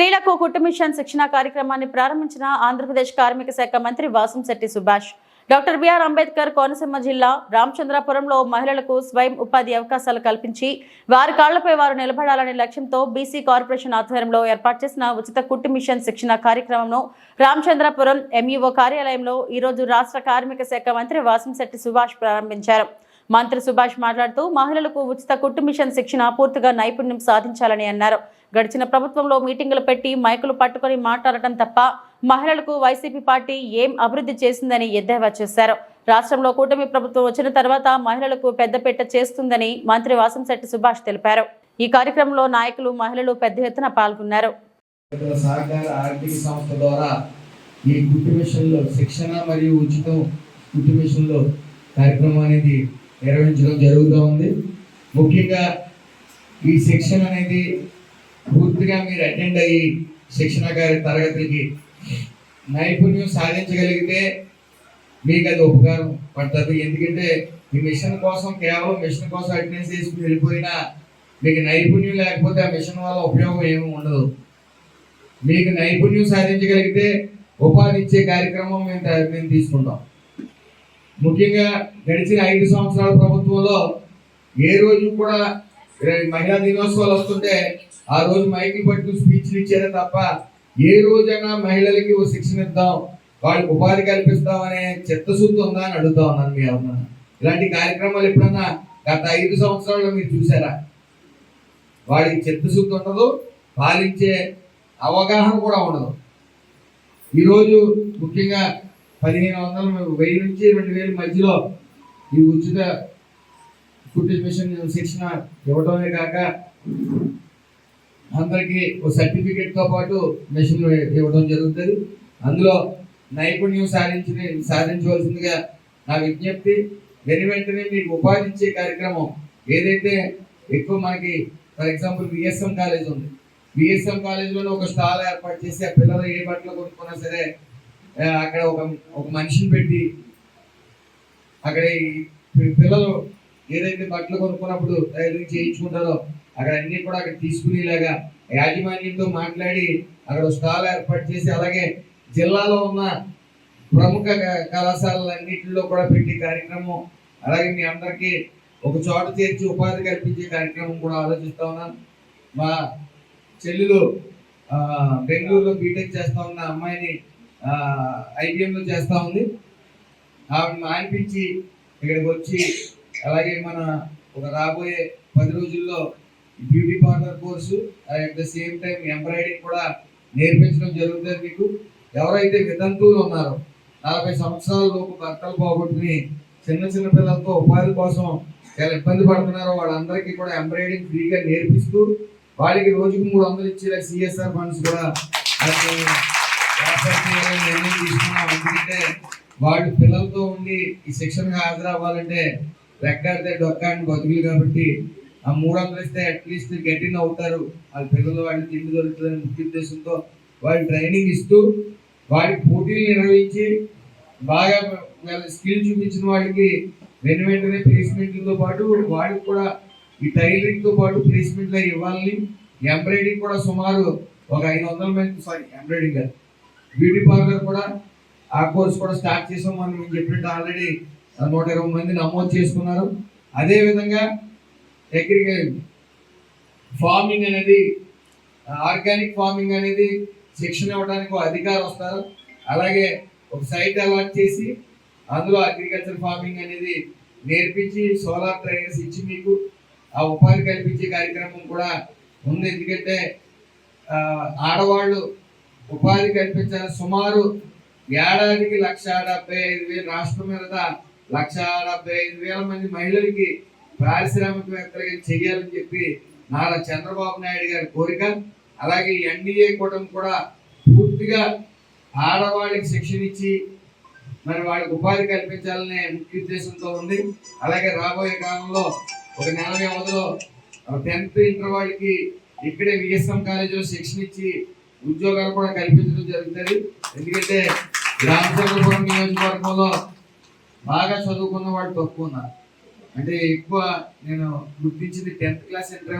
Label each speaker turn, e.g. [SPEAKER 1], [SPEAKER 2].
[SPEAKER 1] స్త్రీలకు కుటుంబిషన్ శిక్షణ కార్యక్రమాన్ని ప్రారంభించిన ఆంధ్రప్రదేశ్ కార్మిక శాఖ మంత్రి Vasamsetti Subhash. Doctor B R Ambedkar Konaseema జిల్లా రామచంద్రపురంలో మహిళలకు స్వయం ఉపాధి అవకాశాలు కల్పించి వారి కాళ్ళపై వారు నిలబడాలనే లక్ష్యంతో బీసీ కార్పొరేషన్ ఆధ్వర్యంలో ఏర్పాటు చేసిన ఉచిత కుట్టు మిషన్ శిక్షణ కార్యక్రమంను రామచంద్రపురం ఎంఈఓ కార్యాలయంలో ఈరోజు రాష్ట్ర కార్మిక శాఖ మంత్రి వాసంశెట్టి సుభాష్ ప్రారంభించారు. మంత్రి సుభాష్ మాట్లాడుతూ మహిళలకు ఉచిత కుట్టు మిషన్ శిక్షణ పూర్తిగా నైపుణ్యం సాధించాలని అన్నారు. గడిచిన ప్రభుత్వంలో మీటింగులు పెట్టి మైకులు పట్టుకొని మాట్లాడటం తప్ప మహిళలకు వైసీపీ పార్టీ ఏం అభివృద్ధి చేసిందని ఎద్దేవా చేశారు. రాష్ట్రంలో కూటమి ప్రభుత్వం వచ్చిన తర్వాత మహిళలకు పెద్దపీట చేస్తుందని మంత్రి వాసంశెట్టి సుభాష్ తెలిపారు. ఈ కార్యక్రమంలో నాయకులు మహిళలు పెద్ద ఎత్తున పాల్గొన్నారు.
[SPEAKER 2] ఈ మిషన్లో శిక్షణ మరియు ఉచితం మిషన్లో కార్యక్రమం అనేది నిర్వహించడం జరుగుతూ ఉంది. ముఖ్యంగా ఈ శిక్షణ అనేది పూర్తిగా మీరు అటెండ్ అయ్యి శిక్షణ గారి తరగతికి నైపుణ్యం సాధించగలిగితే మీకు అది ఉపకారం పడుతుంది. ఎందుకంటే ఈ మిషన్ కోసం కేవలం మిషన్ కోసం అటెండెన్స్ చేసుకుని వెళ్ళిపోయినా మీకు నైపుణ్యం లేకపోతే ఆ మిషన్ వల్ల ఉపయోగం ఏమి ఉండదు. మీకు నైపుణ్యం సాధించగలిగితే ఉపాధి ఇచ్చే కార్యక్రమం మేము మేము తీసుకుంటాం. ముఖ్యంగా గడిచిన ఐదు సంవత్సరాల ప్రభుత్వంలో ఏ రోజు కూడా మహిళా దినోత్సవాలు వస్తుంటే ఆ రోజు మైకి పట్టు స్పీచ్లు ఇచ్చారే తప్ప ఏ రోజైనా మహిళలకి ఓ శిక్షణ ఇద్దాం వాళ్ళకి ఉపాధి కల్పిస్తాం అనే చిత్తశుద్ధి ఉందా అని అడుగుతా ఉన్నాను మీ ఎవరన్నా ఇలాంటి కార్యక్రమాలు ఎప్పుడన్నా గత ఐదు సంవత్సరాల్లో మీరు చూసారా వాడికి చిత్తశుద్ధి ఉండదు పాలించే అవగాహన కూడా ఉండదు. ఈరోజు ముఖ్యంగా పదిహేను వందల వెయ్యి నుంచి రెండు వేల మధ్యలో ఈ ఉచిత కుట్టి మిషన్ శిక్షణ ఇవ్వడమే కాక అందరికీ ఒక సర్టిఫికేట్తో పాటు మిషన్ ఇవ్వడం జరుగుతుంది. అందులో నైపుణ్యం సాధించిన సాధించవలసిందిగా నా విజ్ఞప్తి. వెను వెంటనే మీకు ఉపాధి ఇచ్చే కార్యక్రమం ఏదైతే ఎక్కువ మనకి ఫర్ ఎగ్జాంపుల్ విఎస్ఎం కాలేజ్ ఉంది. విఎస్ఎం కాలేజ్లోనే ఒక స్టాల్ ఏర్పాటు చేసి ఆ పిల్లలు ఏ బట్టలు కొనుక్కున్నా సరే అక్కడ ఒక ఒక మనిషిని పెట్టి అక్కడ పిల్లలు ఏదైతే బట్టలు కొనుక్కున్నప్పుడు టైలరింగ్ చేయించుకుంటారో అక్కడ అన్ని కూడా అక్కడ తీసుకునేలాగా యాజమాన్యంతో మాట్లాడి అక్కడ స్టాల్ ఏర్పాటు చేసి అలాగే జిల్లాలో ఉన్న ప్రముఖ క- కళాశాలలన్నింటిలో కూడా పెట్టి కార్యక్రమం అలాగే మీ అందరికీ ఒక చోట చేర్చి ఉపాధి కల్పించే కార్యక్రమం కూడా ఆలోచిస్తా ఉన్నాను. మా చెల్లెలు బెంగళూరులో బీటెక్ చేస్తా ఉన్న అమ్మాయిని ఐబిఎంలో చేస్తూ ఉంది. ఆవిడ మానిపించి ఇక్కడికి వచ్చి అలాగే మన ఒక రాబోయే పది రోజుల్లో beauty parlour course at the same time embroidering కూడా నేర్పించడం జరుగుతుంది. మీకు ఎవరైతే వితంతువులు ఉన్నారో నలభై సంవత్సరాల లోపు భర్తలు పోగొట్టుకుని చిన్న చిన్న పిల్లలతో ఉపాధి కోసం చాలా ఇబ్బంది పడుతున్నారో వాళ్ళందరికీ కూడా ఎంబ్రాయిడింగ్ ఫ్రీగా నేర్పిస్తూ వాళ్ళకి రోజుకు మూడు వందలు ఇచ్చే సిఎస్ఆర్ ఫండ్స్ కూడా నిర్ణయం తీసుకున్నాం. ఎందుకంటే వాళ్ళు పిల్లలతో ఉండి ఈ శిక్షణకు హాజరవ్వాలంటే రెక్కాడితే డొక్కాడిని బతుకులు కాబట్టి ఆ మూడు వందలు ఇస్తే అట్లీస్ట్ గట్టిన అవుతారు. వాళ్ళ పిల్లలు వాళ్ళకి తిండి దొరుకుతుందని ముఖ్య ఉద్దేశంతో వాళ్ళు ట్రైనింగ్ ఇస్తూ వారి పోటీలు నిర్వహించి బాగా వాళ్ళ స్కిల్ చూపించిన వాళ్ళకి వెను వెంటనే ప్లేస్మెంట్లతో పాటు వాడికి కూడా ఈ టైలరింగ్తో పాటు ప్లేస్మెంట్లు ఇవ్వాలని ఎంబ్రాయిడింగ్ కూడా సుమారు ఒక ఐదు వందల మంది సారీ ఎంబ్రాయిడింగ్ కాదు. బ్యూటీ పార్లర్ కూడా ఆ కోర్స్ కూడా స్టార్ట్ చేసాం. మనం మేము చెప్పినట్టు ఆల్రెడీ నూట ఇరవై మంది నమోదు చేసుకున్నారు. అదేవిధంగా విధంగా ఫార్మింగ్ అనేది ఆర్గానిక్ ఫార్మింగ్ అనేది శిక్షణ ఇవ్వడానికి ఒక వస్తారు. అలాగే ఒక సైట్ అలాట్ చేసి అందులో అగ్రికల్చర్ ఫార్మింగ్ అనేది నేర్పించి సోలార్ ట్రైనర్స్ ఇచ్చి మీకు ఆ ఉపాధి కల్పించే కార్యక్రమం కూడా ఉంది. ఎందుకంటే ఆడవాళ్ళు ఉపాధి కల్పించాలి. సుమారు ఏడాదికి లక్ష డెబ్బై ఐదు వేలు రాష్ట్రం మీద లక్ష డెబ్బై ఐదు వేల మంది మహిళలకి పారిశ్రామికవేత్తలుగా చెయ్యాలని చెప్పి నారా చంద్రబాబు నాయుడు గారి కోరిక. అలాగే ఎన్డీఏ కూటమి కూడా పూర్తిగా ఆడవాళ్ళకి శిక్షణ ఇచ్చి మరి వాళ్ళకి ఉపాధి కల్పించాలనే ముఖ్య ఉద్దేశంతో ఉంది. అలాగే రాబోయే కాలంలో ఒక నెల వ్యవధిలో టెన్త్ ఇంటర్ వాళ్ళకి ఇక్కడే విఎస్ఎం కాలేజీలో శిక్షణ ఇచ్చి ఉద్యోగాలు కూడా కల్పించడం జరుగుతుంది. ఎందుకంటే రామచంద్రపురం నియోజకవర్గంలో బాగా చదువుకున్న వాళ్ళు తక్కువ ఉన్నారు. అంటే ఎక్కువ నేను గుర్తించింది టెన్త్ క్లాస్ ఇంటరే